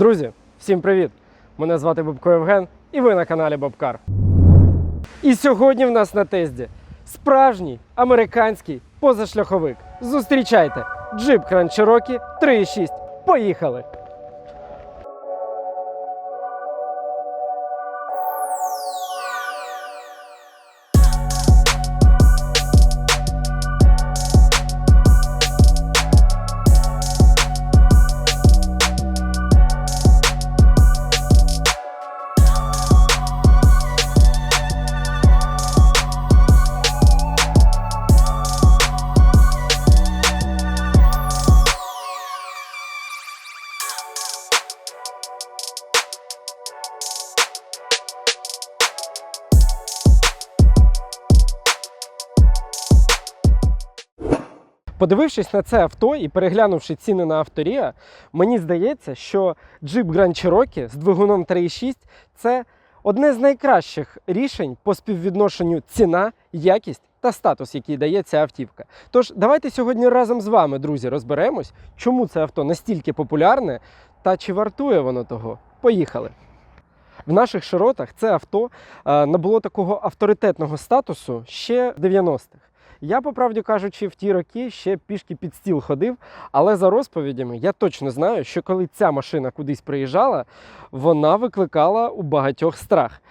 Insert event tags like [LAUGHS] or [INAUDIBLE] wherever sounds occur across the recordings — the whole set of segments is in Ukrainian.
Друзі, всім привіт! Мене звати Бобко Євген і ви на каналі Бобкар. І сьогодні в нас на тезді справжній американський позашляховик. Зустрічайте! Джип Grand Cherokee 3.6. Поїхали! Подивившись на це авто і переглянувши ціни на авторія, мені здається, що Jeep Grand Cherokee з двигуном 3.6 це одне з найкращих рішень по співвідношенню ціна, якість та статус, який дає ця автівка. Тож давайте сьогодні разом з вами, друзі, розберемось, чому це авто настільки популярне та чи вартує воно того. Поїхали! В наших широтах це авто е, набуло такого авторитетного статусу ще в 90-х. Я, по правді кажучи, в ті роки ще пішки під стіл ходив, але за розповідями я точно знаю, що коли ця машина кудись приїжджала, вона викликала у багатьох страх.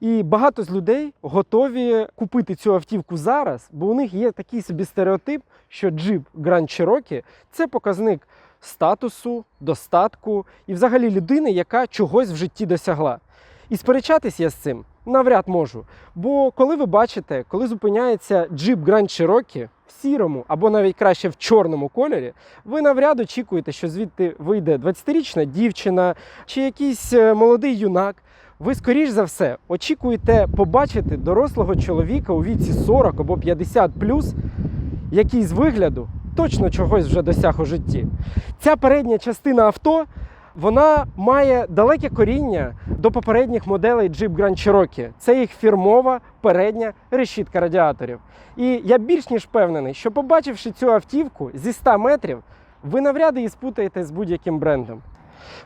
І багато з людей готові купити цю автівку зараз, бо у них є такий собі стереотип, що Jeep Grand Cherokee – це показник статусу, достатку і взагалі людини, яка чогось в житті досягла. І сперечатись я з цим навряд можу. Бо коли ви бачите, коли зупиняється Jeep Grand Cherokee в сірому або навіть краще в чорному кольорі, ви навряд очікуєте, що звідти вийде 20-річна дівчина чи якийсь е, молодий юнак. Ви, скоріш за все, очікуєте побачити дорослого чоловіка у віці 40 або 50 який з вигляду точно чогось вже досяг у житті. Ця передня частина авто вона має далеке коріння до попередніх моделей Jeep Grand Cherokee. Це їх фірмова передня решітка радіаторів. І я більш ніж впевнений, що побачивши цю автівку зі 100 метрів, ви навряд її спутаєте з будь-яким брендом.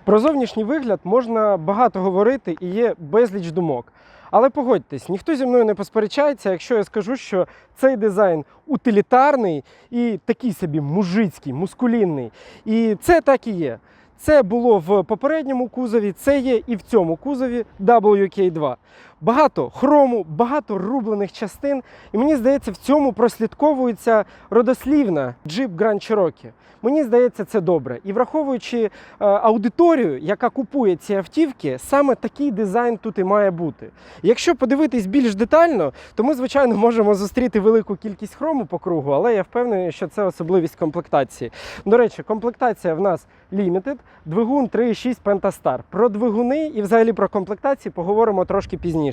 Про зовнішній вигляд можна багато говорити і є безліч думок. Але погодьтесь, ніхто зі мною не посперечається, якщо я скажу, що цей дизайн утилітарний і такий собі мужицький, мускулінний. І це так і є. Це було в попередньому кузові, це є і в цьому кузові WK2. Багато хрому, багато рублених частин. І мені здається, в цьому прослідковується родослівна Jeep Grand Cherokee. Мені здається, це добре. І враховуючи е, аудиторію, яка купує ці автівки, саме такий дизайн тут і має бути. Якщо подивитись більш детально, то ми, звичайно, можемо зустріти велику кількість хрому по кругу, але я впевнений, що це особливість комплектації. До речі, комплектація в нас Limited, двигун 3.6 Pentastar. Про двигуни і взагалі про комплектації поговоримо трошки пізніше.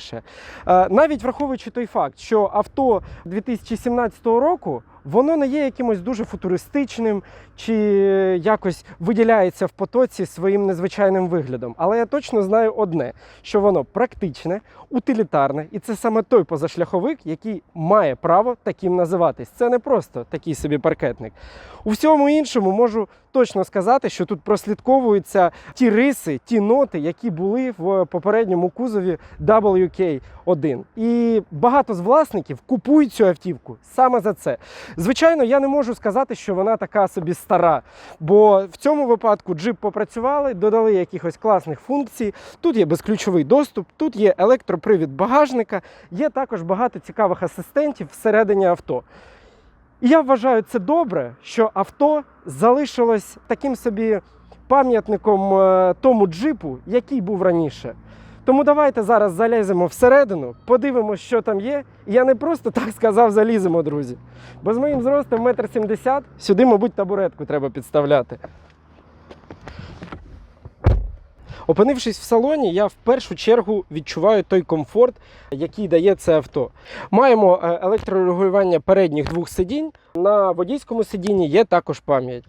Е, Навіть враховуючи той факт, що авто 2017 року. Воно не є якимось дуже футуристичним чи якось виділяється в потоці своїм незвичайним виглядом. Але я точно знаю одне: що воно практичне, утилітарне, і це саме той позашляховик, який має право таким називатись. Це не просто такий собі паркетник. У всьому іншому можу точно сказати, що тут прослідковуються ті риси, ті ноти, які були в попередньому кузові WK1. І багато з власників купують цю автівку саме за це. Звичайно, я не можу сказати, що вона така собі стара, бо в цьому випадку джип попрацювали, додали якихось класних функцій. Тут є безключовий доступ, тут є електропривід багажника, є також багато цікавих асистентів всередині авто. І я вважаю це добре, що авто залишилось таким собі пам'ятником е, тому джипу, який був раніше. Тому давайте зараз заліземо всередину, подивимося, що там є. І я не просто [LAUGHS] так сказав, заліземо, друзі. Бо з моїм зростом 1,70 м сюди, мабуть, табуретку треба підставляти. Опинившись в салоні, я в першу чергу відчуваю той комфорт, який дає це авто. Маємо е, електрорегулювання передніх двох сидінь. На водійському сидінні є також пам'ять.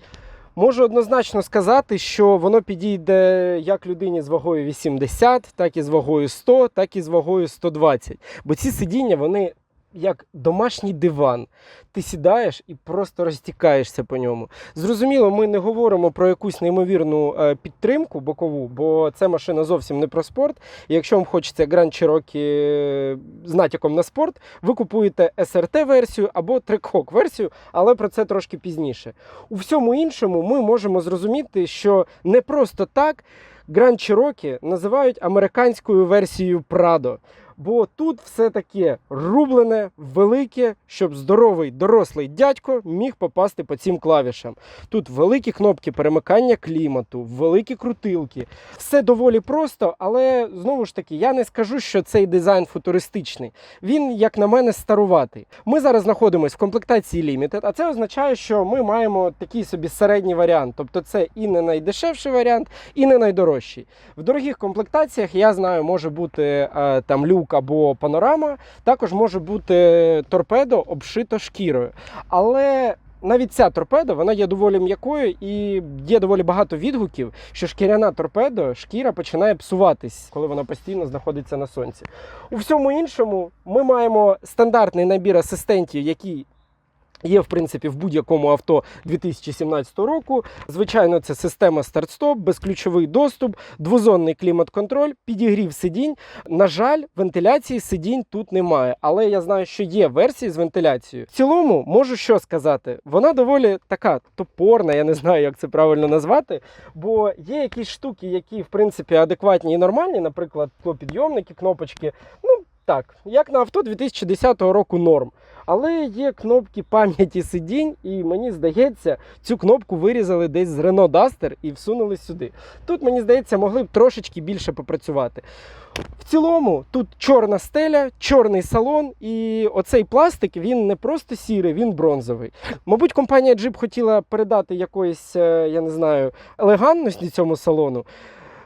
Можу однозначно сказати, що воно підійде як людині з вагою 80, так і з вагою 100, так і з вагою 120. Бо ці сидіння вони як домашній диван. Ти сідаєш і просто розтікаєшся по ньому. Зрозуміло, ми не говоримо про якусь неймовірну е, підтримку бокову, бо це машина зовсім не про спорт. І якщо вам хочеться Grand Cherokee з натяком на спорт, ви купуєте SRT-версію або трек-хок-версію, але про це трошки пізніше. У всьому іншому ми можемо зрозуміти, що не просто так Grand Cherokee називають американською версією Prado. Бо тут все таке рублене, велике, щоб здоровий дорослий дядько міг попасти по цим клавішам. Тут великі кнопки перемикання клімату, великі крутилки. Все доволі просто, але знову ж таки, я не скажу, що цей дизайн футуристичний. Він, як на мене, старуватий. Ми зараз знаходимося в комплектації Limited, а це означає, що ми маємо такий собі середній варіант. Тобто це і не найдешевший варіант, і не найдорожчий. В дорогих комплектаціях я знаю, може бути е, там люк або панорама, також може бути торпедо обшито шкірою. Але навіть ця торпеда вона є доволі м'якою і є доволі багато відгуків, що шкіряна торпедо, шкіра починає псуватись, коли вона постійно знаходиться на сонці. У всьому іншому ми маємо стандартний набір асистентів, який Є, в принципі, в будь-якому авто 2017 року. Звичайно, це система старт-стоп, безключовий доступ, двозонний клімат-контроль, підігрів сидінь. На жаль, вентиляції сидінь тут немає, але я знаю, що є версії з вентиляцією. В цілому, можу що сказати, вона доволі така топорна, я не знаю, як це правильно назвати. Бо є якісь штуки, які в принципі адекватні і нормальні, наприклад, підйомники, кнопочки. Ну так, як на авто 2010 року норм. Але є кнопки пам'яті сидінь, і мені здається, цю кнопку вирізали десь з Renault Duster і всунули сюди. Тут, мені здається, могли б трошечки більше попрацювати. В цілому, тут чорна стеля, чорний салон, і оцей пластик він не просто сірий, він бронзовий. Мабуть, компанія Jeep хотіла передати якоїсь, е, я не знаю, елегантності цьому салону.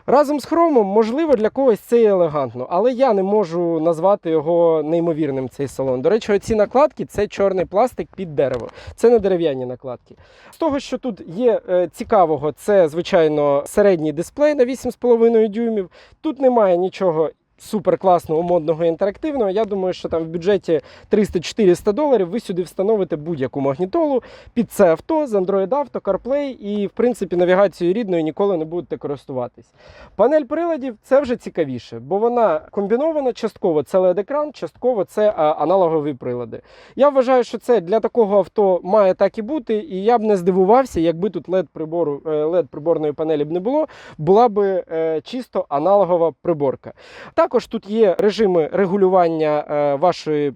Разом з хромом, можливо, для когось це і елегантно, але я не можу назвати його неймовірним цей салон. До речі, оці накладки це чорний пластик під дерево. Це не дерев'яні накладки. З того, що тут є е, цікавого, це звичайно середній дисплей на 8,5 дюймів. Тут немає нічого. Супер класного, модного інтерактивного. Я думаю, що там в бюджеті 300-400 доларів ви сюди встановите будь-яку магнітолу під це авто з Android Auto, CarPlay і, в принципі, навігацією рідною ніколи не будете користуватись. Панель приладів це вже цікавіше, бо вона комбінована частково це LED-екран, частково це а, аналогові прилади. Я вважаю, що це для такого авто має так і бути, і я б не здивувався, якби тут LED прибору LED приборної панелі б не було, була би е, чисто аналогова приборка. Також тут є режими регулювання е, вашої.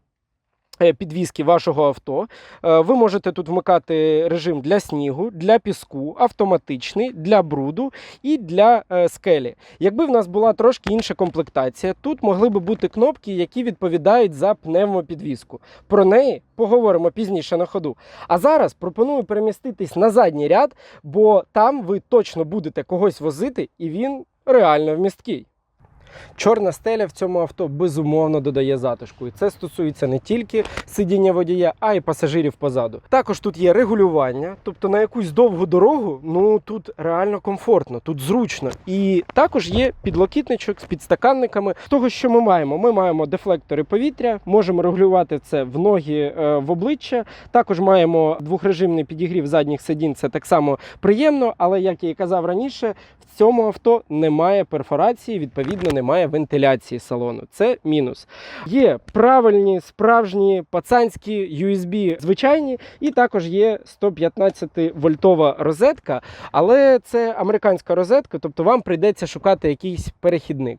е, Підвізки вашого авто. Е, Ви можете тут вмикати режим для снігу, для піску, автоматичний, для бруду і для скелі. Якби в нас була трошки інша комплектація, тут могли би бути кнопки, які відповідають за пневмопідвізку. Про неї поговоримо пізніше на ходу. А зараз пропоную переміститись на задній ряд, бо там ви точно будете когось возити, і він реально вмісткий. Чорна стеля в цьому авто безумовно додає затишку. І це стосується не тільки сидіння водія, а й пасажирів позаду. Також тут є регулювання, тобто на якусь довгу дорогу, ну тут реально комфортно, тут зручно. І також є підлокітничок з підстаканниками. Того, що ми маємо, ми маємо дефлектори повітря, можемо регулювати це в ноги, е, в обличчя. Також маємо двохрежимний підігрів задніх сидінь. Це так само приємно, але як я і казав раніше, в цьому авто немає перфорації, відповідно, немає вентиляції салону. Це мінус. Є правильні, справжні пацанські USB звичайні, і також є 115 вольтова розетка, але це американська розетка, тобто вам прийдеться шукати якийсь перехідник.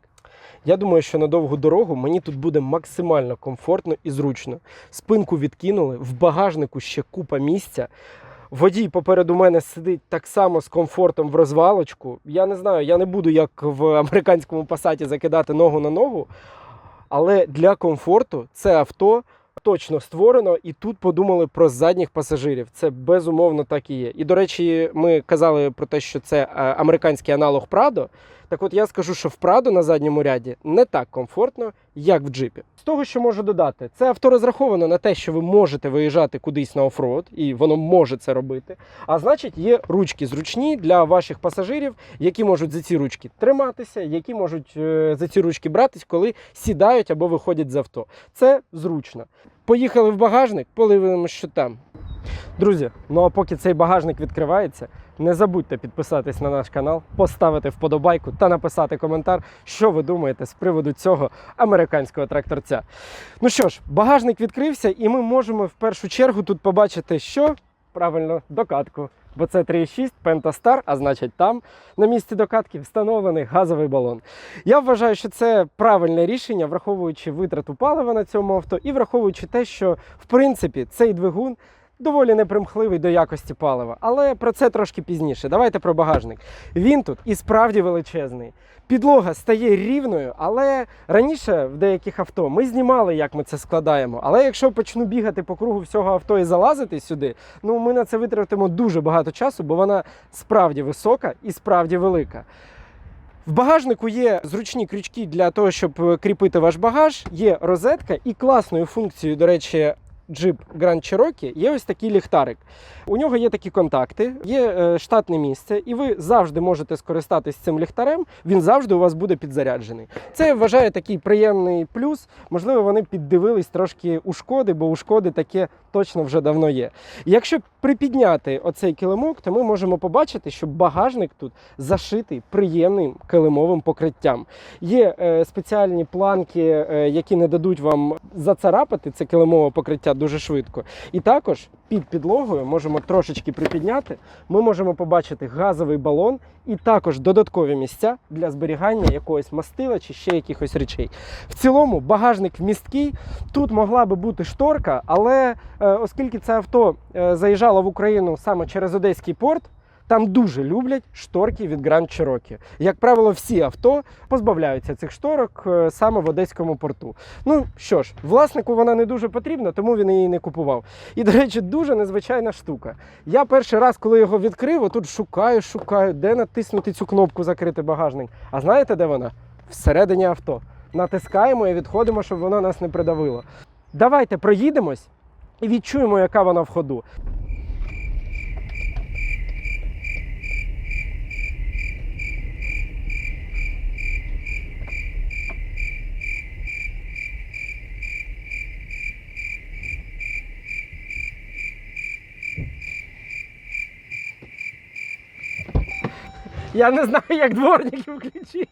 Я думаю, що на довгу дорогу мені тут буде максимально комфортно і зручно. Спинку відкинули, в багажнику ще купа місця. Водій попереду мене сидить так само з комфортом в розвалочку. Я не знаю, я не буду як в американському пасаті закидати ногу на ногу. Але для комфорту це авто точно створено, і тут подумали про задніх пасажирів. Це безумовно так і є. І до речі, ми казали про те, що це е, американський аналог Prado. Так от я скажу, що в Прадо на задньому ряді не так комфортно, як в джипі. З того, що можу додати, це авто розраховано на те, що ви можете виїжджати кудись на офроуд, і воно може це робити. А значить, є ручки зручні для ваших пасажирів, які можуть за ці ручки триматися, які можуть е, за ці ручки братись, коли сідають або виходять з авто. Це зручно. Поїхали в багажник, подивимося, що там. Друзі, ну а поки цей багажник відкривається, не забудьте підписатись на наш канал, поставити вподобайку та написати коментар, що ви думаєте з приводу цього американського тракторця. Ну що ж, багажник відкрився, і ми можемо в першу чергу тут побачити, що правильно докатку. Бо це 3,6 Pentastar, а значить там на місці докатки встановлений газовий балон. Я вважаю, що це правильне рішення, враховуючи витрату палива на цьому авто, і враховуючи те, що в принципі цей двигун доволі непримхливий до якості палива. Але про це трошки пізніше. Давайте про багажник. Він тут і справді величезний. Підлога стає рівною, але раніше в деяких авто ми знімали, як ми це складаємо. Але якщо почну бігати по кругу всього авто і залазити сюди, ну ми на це витратимо дуже багато часу, бо вона справді висока і справді велика. В багажнику є зручні крючки для того, щоб кріпити ваш багаж, є розетка і класною функцією, до речі, Jeep Grand Cherokee є ось такий ліхтарик. У нього є такі контакти, є е, штатне місце, і ви завжди можете скористатись цим ліхтарем. Він завжди у вас буде підзаряджений. Це я вважаю такий приємний плюс. Можливо, вони піддивились трошки у шкоди, бо у шкоди таке точно вже давно є. Якщо припідняти оцей килимок, то ми можемо побачити, що багажник тут зашитий приємним килимовим покриттям. Є е, спеціальні планки, е, які не дадуть вам зацарапати це килимове покриття дуже швидко. І також під підлогою можемо трошечки припідняти. Ми можемо побачити газовий балон і також додаткові місця для зберігання якогось мастила чи ще якихось речей. В цілому багажник місткий. Тут могла би бути шторка, але е, оскільки це авто е, заїжджало в Україну саме через Одеський порт. Там дуже люблять шторки від Grand Cherokee. Як правило, всі авто позбавляються цих шторок е, саме в Одеському порту. Ну що ж, власнику вона не дуже потрібна, тому він її не купував. І, до речі, дуже незвичайна штука. Я перший раз, коли його відкрив, отут шукаю, шукаю, де натиснути цю кнопку закрити багажник. А знаєте, де вона? Всередині авто. Натискаємо і відходимо, щоб воно нас не придавило. Давайте проїдемось і відчуємо, яка вона в ходу. Я не знаю, як дворники включити.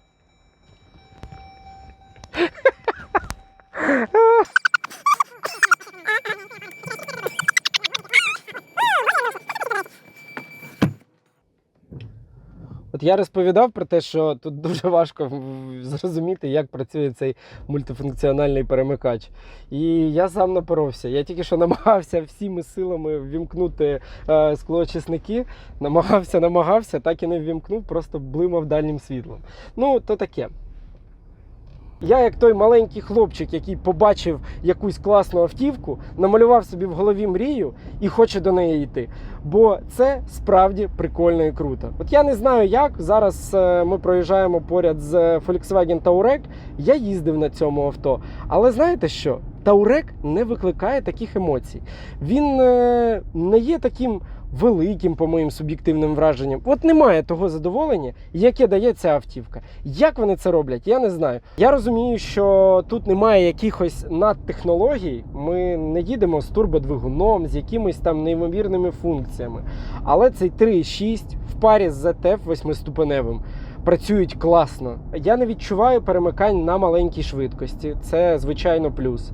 Я розповідав про те, що тут [LAUGHS] дуже важко зрозуміти, як працює цей мультифункціональний перемикач. І я сам напоровся. Я тільки що [LAUGHS] намагався всіми силами ввімкнути е, склоочисники, намагався, намагався, так і не ввімкнув, просто блимав дальнім світлом. Ну, то таке. Я, як той маленький хлопчик, який побачив якусь класну автівку, намалював собі в голові мрію і хоче до неї йти. Бо це справді прикольно і круто. От я не знаю як. Зараз е, ми проїжджаємо поряд з Volkswagen Touareg. Я їздив на цьому авто. Але знаєте що? Touareg не викликає таких емоцій. Він е, не є таким великим, по моїм суб'єктивним враженням. От немає того задоволення, яке дає ця автівка. Як вони це роблять, я не знаю. Я розумію, що тут немає якихось надтехнологій. Ми не їдемо з турбодвигуном, з якимись там неймовірними функціями. Але цей 3.6 в парі з ZF 8-ступеневим працюють класно. Я не відчуваю перемикань на маленькій швидкості. Це звичайно плюс.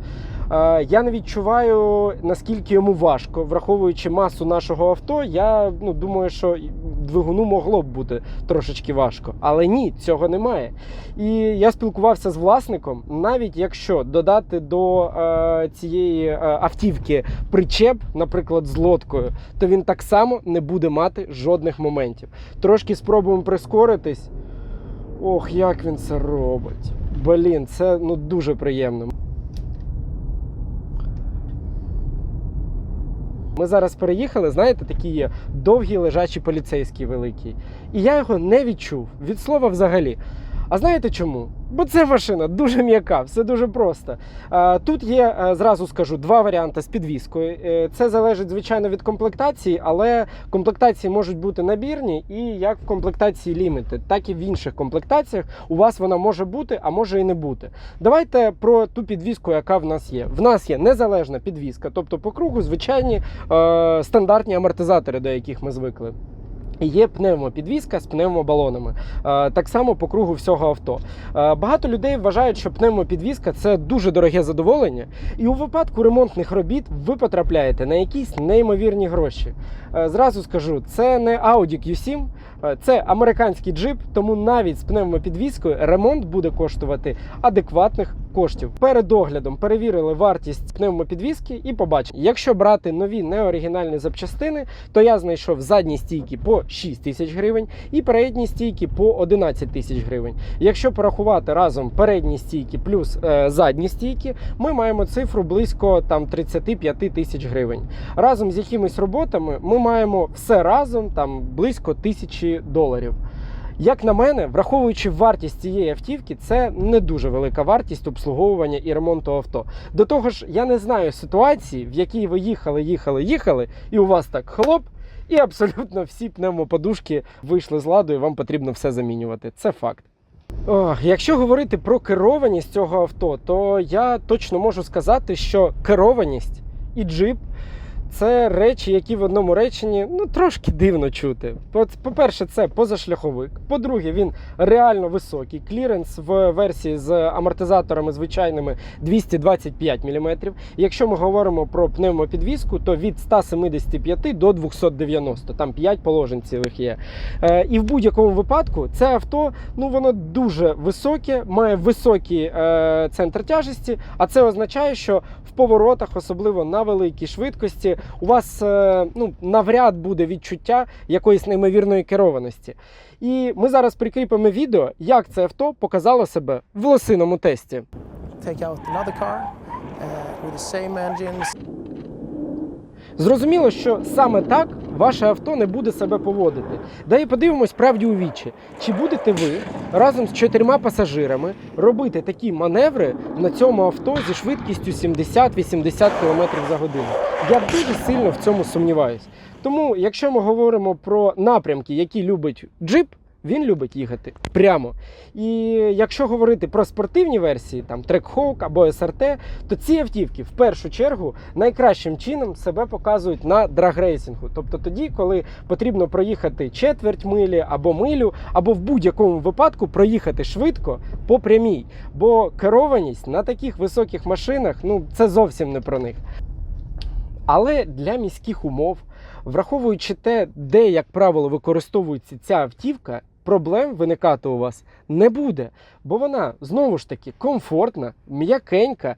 Е, Я не відчуваю наскільки йому важко, враховуючи масу нашого авто. Я ну, думаю, що двигуну могло б бути трошечки важко, але ні, цього немає. І я спілкувався з власником, навіть якщо додати до е, цієї е, автівки причеп, наприклад, з лодкою, то він так само не буде мати жодних моментів. Трошки спробуємо прискоритись. Ох, як він це робить. Блін, це ну дуже приємно. Ми зараз переїхали, знаєте, такі є довгі лежачі поліцейські великі. І я його не відчув від слова взагалі. А знаєте чому? Бо це машина дуже м'яка, все дуже просто. Тут є, е, зразу скажу, два варіанти з підвіскою. Е, Це залежить, звичайно, від комплектації, але комплектації можуть бути набірні і як в комплектації Limited, так і в інших комплектаціях у вас вона може бути, а може і не бути. Давайте про ту підвіску, яка в нас є. В нас є незалежна підвіска, тобто по кругу звичайні е, стандартні амортизатори, до яких ми звикли. Є пневмопідвізка з пневмобалонами. Е, Так само по кругу всього авто. Е, Багато людей вважають, що пневмопідвізка це дуже дороге задоволення, і у випадку ремонтних робіт ви потрапляєте на якісь неймовірні гроші. Е, Зразу скажу, це не Audi Q7, е, це американський джип, тому навіть з пневмопідвіскою ремонт буде коштувати адекватних коштів. Перед оглядом перевірили вартість пневмопідвіски і побачили, якщо брати нові неоригінальні запчастини, то я знайшов задні стійки по 6 тисяч гривень і передні стійки по 11 тисяч гривень. Якщо порахувати разом передні стійки плюс е, задні стійки, ми маємо цифру близько там 35 тисяч гривень. Разом з якимись роботами ми маємо все разом там близько тисячі доларів. Як на мене, враховуючи вартість цієї автівки, це не дуже велика вартість обслуговування і ремонту авто. До того ж, я не знаю ситуації, в якій ви їхали, їхали, їхали, і у вас так хлоп, і абсолютно всі пневмоподушки вийшли з ладу, і вам потрібно все замінювати. Це факт. О, якщо говорити про керованість цього авто, то я точно можу сказати, що керованість і джип це речі, які в одному реченні ну трошки дивно чути. По-перше, це позашляховик. По-друге, він реально високий. Кліренс в версії з амортизаторами звичайними 225 мм. Якщо ми говоримо про пневмопідвіску, то від 175 до 290, там 5 положень цілих є. Е, і в будь-якому випадку це авто ну воно дуже високе, має високий е, центр тяжесті, а це означає, що в поворотах, особливо на великій швидкості, у вас е, ну, навряд буде відчуття якоїсь неймовірної керованості. І ми зараз прикріпимо відео, як це авто показало себе в лосиному тесті. uh. Зрозуміло, що саме так ваше авто не буде себе поводити. Да і подивимось правді у вічі. Чи будете ви разом з чотирма пасажирами робити такі маневри на цьому авто зі швидкістю 70-80 км за годину? Я дуже сильно в цьому сумніваюсь. Тому, якщо ми говоримо про напрямки, які любить джип. Він любить їхати прямо. І якщо говорити про спортивні версії, там Trackhawk або SRT, то ці автівки в першу чергу найкращим чином себе показують на драгрейсингу. Тобто тоді, коли потрібно проїхати четверть милі або милю, або в будь-якому випадку проїхати швидко по прямій. Бо керованість на таких високих машинах ну це зовсім не про них. Але для міських умов, враховуючи те, де, як правило, використовується ця автівка, проблем виникати у вас не буде. Бо вона знову ж таки комфортна, м'якенька.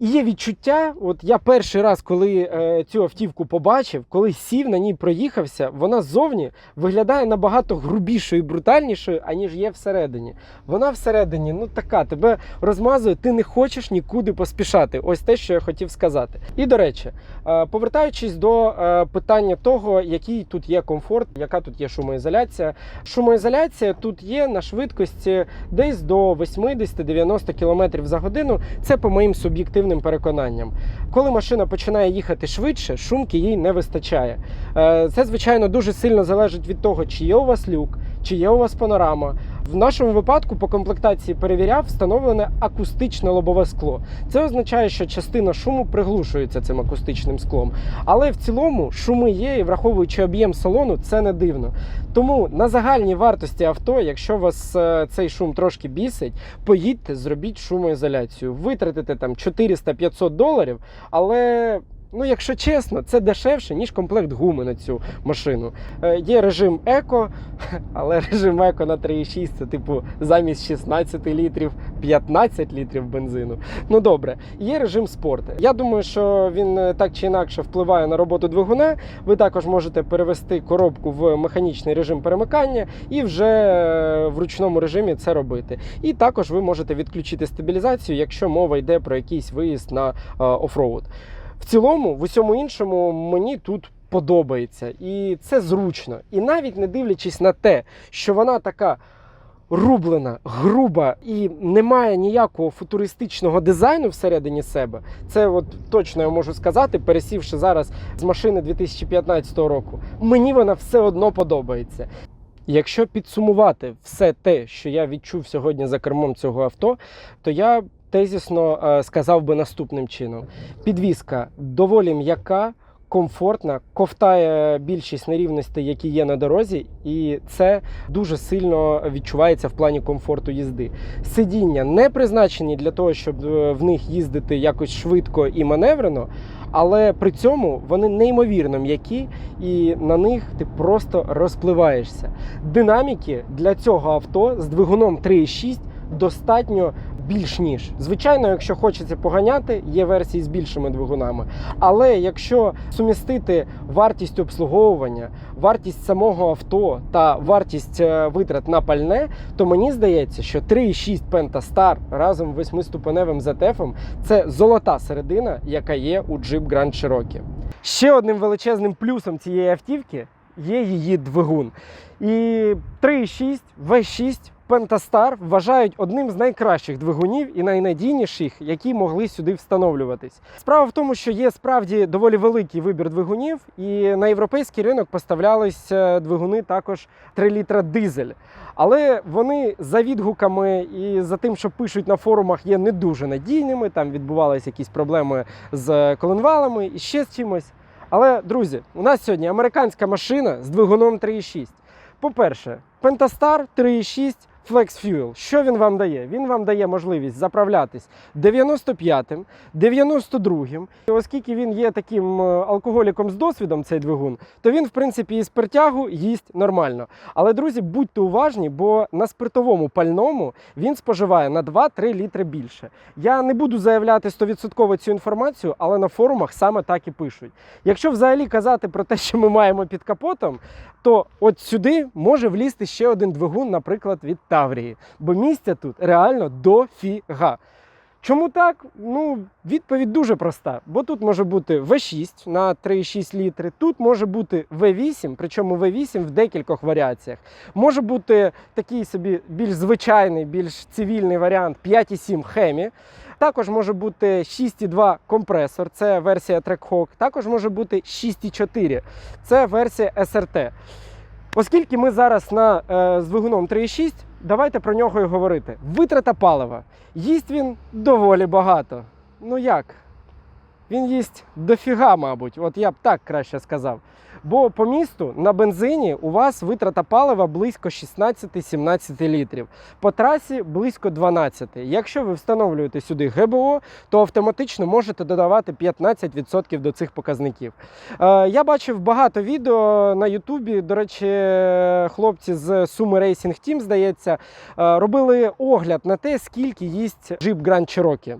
І є відчуття, от я перший раз, коли е, цю автівку побачив, коли сів на ній проїхався, вона ззовні виглядає набагато грубішою і брутальнішою, аніж є всередині. Вона всередині, ну така, тебе розмазує, ти не хочеш нікуди поспішати. Ось те, що я хотів сказати. І до речі, е, повертаючись до е, питання того, який тут є комфорт, яка тут є шумоізоляція. Шумоізоляція тут є на швидкості десь до 80-90 км за годину. Це по моїм суб'єктивним переконанням. Коли машина починає їхати швидше, шумки їй не вистачає. Е, Це, звичайно, дуже сильно залежить від того, чи є у вас люк, чи є у вас панорама. В нашому випадку по комплектації перевіряв встановлене акустичне лобове скло. Це означає, що частина шуму приглушується цим акустичним склом. Але в цілому шуми є, і враховуючи об'єм салону, це не дивно. Тому на загальній вартості авто, якщо вас е, цей шум трошки бісить, поїдьте, зробіть шумоізоляцію. Витратите там 400-500 доларів, але. Ну, якщо чесно, це дешевше, ніж комплект гуми на цю машину. Е, є режим еко, [LAUGHS] але режим еко на 3,6 це типу замість 16 літрів 15 літрів бензину. Ну добре, є режим спорт. Я думаю, що він е, так чи інакше впливає на роботу двигуна. Ви також можете перевести коробку в механічний режим перемикання і вже е, в ручному режимі це робити. І також ви можете відключити стабілізацію, якщо мова йде про якийсь виїзд на офроуд. В цілому, в усьому іншому, мені тут подобається. І це зручно. І навіть не дивлячись на те, що вона така рублена, груба і немає ніякого футуристичного дизайну всередині себе. Це от точно я можу сказати, пересівши зараз з машини 2015 року. Мені вона все одно подобається. Якщо підсумувати все те, що я відчув сьогодні за кермом цього авто, то я тезісно е, сказав би наступним чином: підвізка доволі м'яка, комфортна, ковтає більшість нерівностей, які є на дорозі, і це дуже сильно відчувається в плані комфорту їзди. Сидіння не призначені для того, щоб е, в них їздити якось швидко і маневрено, але при цьому вони неймовірно м'які, і на них ти просто розпливаєшся. Динаміки для цього авто з двигуном 3,6 достатньо більш ніж. Звичайно, якщо хочеться поганяти, є версії з більшими двигунами. Але якщо сумістити вартість обслуговування, вартість самого авто та вартість е, витрат на пальне, то мені здається, що 3,6 Pentastar разом з восьмиступеневим ZF це золота середина, яка є у Jeep Grand Cherokee. Ще одним величезним плюсом цієї автівки є її двигун. І 3,6 V6 Pentastar вважають одним з найкращих двигунів і найнадійніших, які могли сюди встановлюватись. Справа в тому, що є справді доволі великий вибір двигунів, і на європейський ринок поставлялись двигуни також 3 літра дизель. Але вони за відгуками і за тим, що пишуть на форумах, є не дуже надійними. Там відбувалися якісь проблеми з коленвалами і ще з чимось. Але, друзі, у нас сьогодні американська машина з двигуном 3,6. По-перше, Pentastar 3,6 Flex Fuel. Що він вам дає? Він вам дає можливість заправлятись 95-м, 92-м. І Оскільки він є таким е, алкоголіком з досвідом, цей двигун, то він, в принципі, із спиртягу їсть нормально. Але, друзі, будьте уважні, бо на спиртовому пальному він споживає на 2-3 літри більше. Я не буду заявляти 100% цю інформацію, але на форумах саме так і пишуть. Якщо взагалі казати про те, що ми маємо під капотом, то от сюди може влізти ще один двигун, наприклад, від Таврії. Бо місця тут реально дофіга. Чому так? Ну, відповідь дуже проста. Бо тут може бути V6 на 3,6 літри, тут може бути V8, причому V8 в декількох варіаціях. Може бути такий собі більш звичайний, більш цивільний варіант 5,7 Хемі. Також може бути 6,2 компресор, це версія Trackhawk. Також може бути 6,4, це версія SRT. Оскільки ми зараз на, е, з двигуном 3,6, давайте про нього і говорити. Витрата палива. Їсть він доволі багато. Ну як? Він їсть дофіга, мабуть, от я б так краще сказав. Бо по місту на бензині у вас витрата палива близько 16-17 літрів. По трасі близько 12. Якщо ви встановлюєте сюди ГБО, то автоматично можете додавати 15% до цих показників. Е, я бачив багато відео на Ютубі. До речі, хлопці з Sumo Racing Team, здається, е, робили огляд на те, скільки їсть Jeep Grand Cherokee.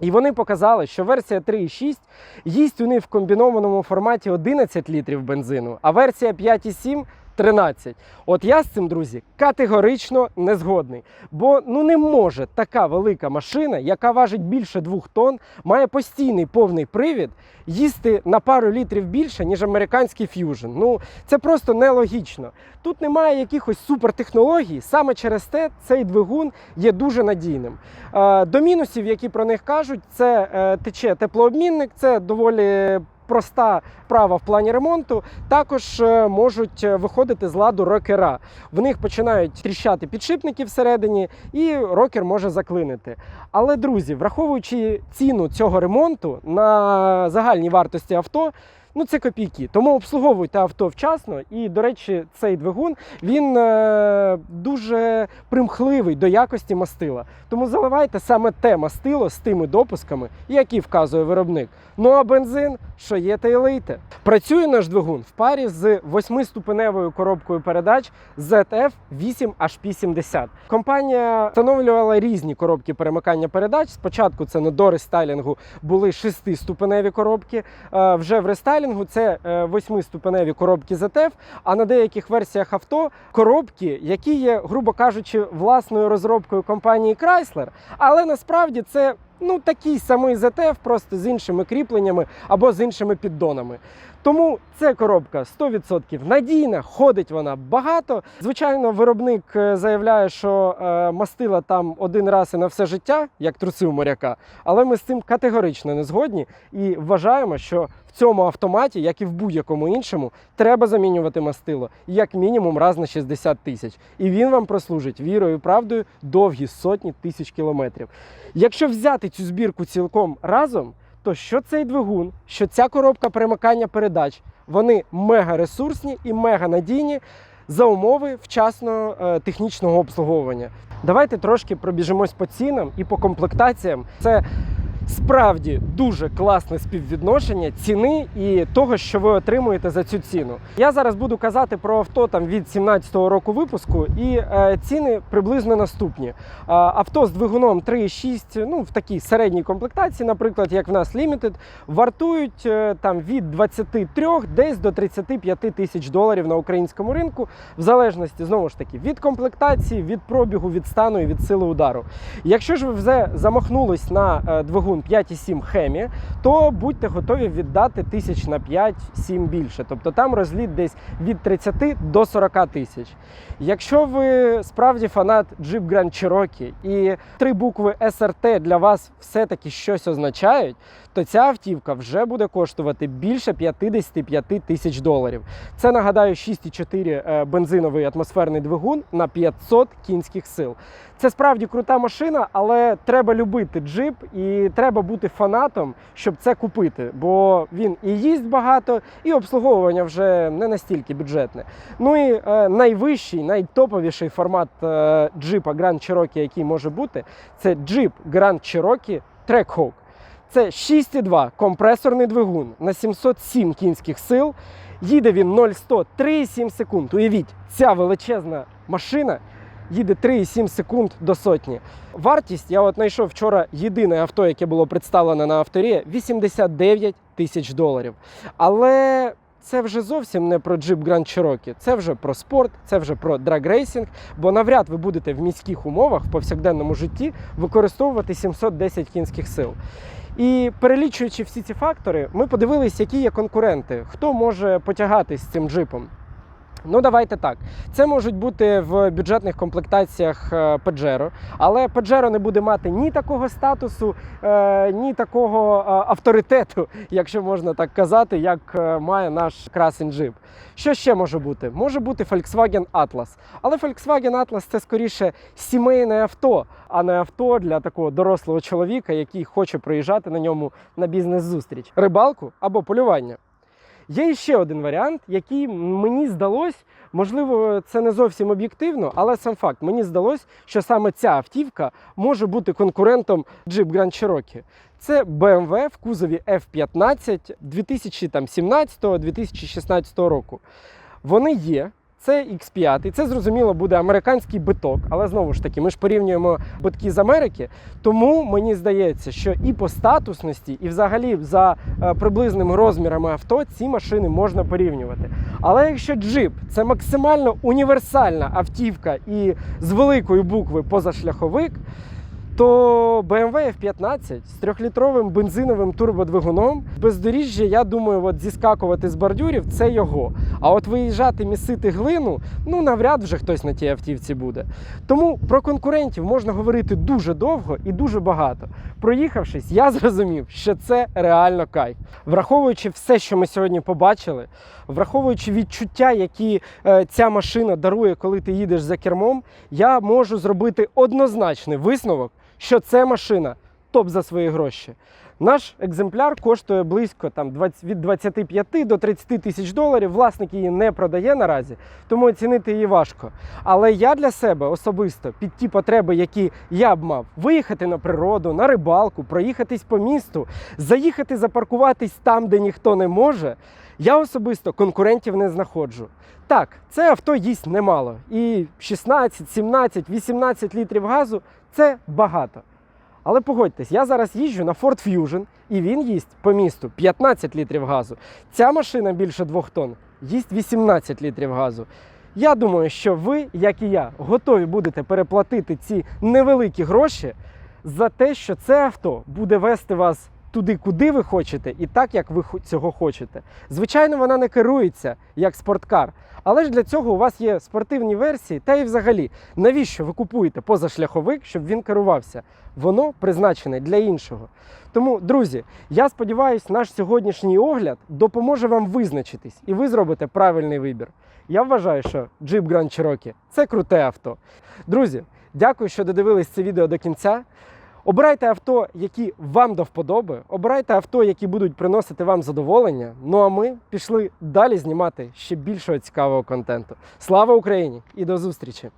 І вони показали, що версія 3,6 їсть у них в комбінованому форматі 11 літрів бензину, а версія 5,7 13. От я з цим, друзі, категорично не згодний. Бо ну не може така велика машина, яка важить більше 2 тонн, має постійний повний привід, їсти на пару літрів більше, ніж американський Fusion. Ну це просто нелогічно. Тут немає якихось супертехнологій. Саме через те цей двигун є дуже надійним. Е, До мінусів, які про них кажуть, це е, тече теплообмінник, це доволі. Проста вправа в плані ремонту також е, можуть е, виходити з ладу рокера. В них починають тріщати підшипники всередині, і рокер може заклинити. Але друзі, враховуючи ціну цього ремонту на загальній вартості авто. Ну, це копійки. Тому обслуговуйте авто вчасно. І, до речі, цей двигун він е, дуже примхливий до якості мастила. Тому заливайте саме те мастило з тими допусками, які вказує виробник. Ну а бензин, що є, та й лийте. Працює наш двигун в парі з восьмиступеневою коробкою передач ZF 8HP70. Компанія встановлювала різні коробки перемикання передач. Спочатку це на дорестайлінгу були шестиступеневі коробки. Е, Вже в рестайлінгу драйвінгу це е, восьмиступеневі коробки ZF, а на деяких версіях авто коробки, які є, грубо кажучи, власною розробкою компанії Chrysler, але насправді це ну такий самий ZF, просто з іншими кріпленнями або з іншими піддонами. Тому це коробка 100% надійна, ходить вона багато. Звичайно, виробник е, заявляє, що е, мастила там один раз і на все життя, як труси у моряка. Але ми з цим категорично не згодні і вважаємо, що в цьому автоматі, як і в будь-якому іншому, треба замінювати мастило як мінімум раз на 60 тисяч. І він вам прослужить вірою і правдою довгі сотні тисяч кілометрів. Якщо взяти цю збірку цілком разом, то що цей двигун, що ця коробка перемикання передач, вони мега ресурсні і мега надійні за умови вчасного е, технічного обслуговування. Давайте трошки пробіжимось по цінам і по комплектаціям. Це справді дуже класне співвідношення ціни і того, що ви отримуєте за цю ціну. Я зараз буду казати про авто там від 17-го року випуску, і е, ціни приблизно наступні. А, Авто з двигуном 3,6, ну в такій середній комплектації, наприклад, як в нас Limited, вартують е, там від 23 десь до 35 тисяч доларів на українському ринку, в залежності знову ж таки від комплектації, від пробігу, від стану і від сили удару. Якщо ж ви вже замахнулись на е, двигун 5,7 Хемі, то будьте готові віддати тисяч на 5-7 більше. Тобто там розліт десь від 30 до 40 тисяч. Якщо ви справді фанат Jeep Grand Cherokee і три букви SRT для вас все-таки щось означають, то ця автівка вже буде коштувати більше 55 тисяч доларів. Це нагадаю 6,4 е, бензиновий атмосферний двигун на 500 кінських сил. Це справді крута машина, але треба любити джип і треба бути фанатом, щоб це купити. Бо він і їсть багато, і обслуговування вже не настільки бюджетне. Ну і е, найвищий, найтоповіший формат е, джипа Grand Cherokee, який може бути, це джип Grand Cherokee Trackhawk. Це 6,2 компресорний двигун на 707 кінських сил. Їде він 0-100 3,7 секунд. Уявіть, ця величезна машина їде 3,7 секунд до сотні. Вартість я от знайшов вчора єдине авто, яке було представлене на авторі 89 тисяч доларів. Але це вже зовсім не про Jeep Grand Cherokee, це вже про спорт, це вже про драгрейсинг, бо навряд ви будете в міських умовах в повсякденному житті використовувати 710 кінських сил. І перелічуючи всі ці фактори, ми подивилися, які є конкуренти, хто може потягатись з цим джипом. Ну, давайте так. Це можуть бути в бюджетних комплектаціях Pajero, але Pajero не буде мати ні такого статусу, е, ні такого е, авторитету, [LAUGHS] якщо можна так казати, як е, має наш красень джип. Що ще може бути? Може бути Volkswagen Atlas. Але Volkswagen Atlas це скоріше сімейне авто, а не авто для такого дорослого чоловіка, який хоче проїжджати на ньому на бізнес-зустріч, рибалку або полювання. Є ще один варіант, який мені здалось, можливо, це не зовсім об'єктивно, але сам факт, мені здалось, що саме ця автівка може бути конкурентом Jeep Grand Cherokee. Це BMW в кузові F15 2017-2016 року. Вони є. Це X5, це зрозуміло буде американський биток, але знову ж таки, ми ж порівнюємо битки з Америки. Тому мені здається, що і по статусності, і взагалі за е, приблизними розмірами авто ці машини можна порівнювати. Але якщо джип це максимально універсальна автівка і з великої букви позашляховик, то BMW F15 з 3-літровим бензиновим турбодвигуном бездоріжжя, я думаю, от зіскакувати з бордюрів це його. А от виїжджати місити глину, ну навряд вже хтось на тій автівці буде. Тому про конкурентів можна говорити дуже довго і дуже багато. Проїхавшись, я зрозумів, що це реально кайф. Враховуючи все, що ми сьогодні побачили, враховуючи відчуття, які е, ця машина дарує, коли ти їдеш за кермом, я можу зробити однозначний висновок, що це машина топ за свої гроші. Наш екземпляр коштує близько там, 20, від 25 до 30 тисяч доларів. Власник її не продає наразі, тому оцінити її важко. Але я для себе особисто під ті потреби, які я б мав, виїхати на природу, на рибалку, проїхатись по місту, заїхати запаркуватись там, де ніхто не може. Я особисто конкурентів не знаходжу. Так, це авто їсть немало. І 16, 17, 18 літрів газу це багато. Але погодьтесь, я зараз їжджу на Ford Fusion, і він їсть по місту 15 літрів газу. Ця машина більше 2 тонн, їсть 18 літрів газу. Я думаю, що ви, як і я, готові будете переплатити ці невеликі гроші за те, що це авто буде вести вас туди, куди ви хочете, і так, як ви цього хочете. Звичайно, вона не керується як спорткар, але ж для цього у вас є спортивні версії, та і взагалі, навіщо ви купуєте позашляховик, щоб він керувався? Воно призначене для іншого. Тому, друзі, я сподіваюся, наш сьогоднішній огляд допоможе вам визначитись, і ви зробите правильний вибір. Я вважаю, що Jeep Grand Cherokee – це круте авто. Друзі, дякую, що додивились це відео до кінця. Обирайте авто, які вам до вподоби, обирайте авто, які будуть приносити вам задоволення. Ну а ми пішли далі знімати ще більшого цікавого контенту. Слава Україні і до зустрічі!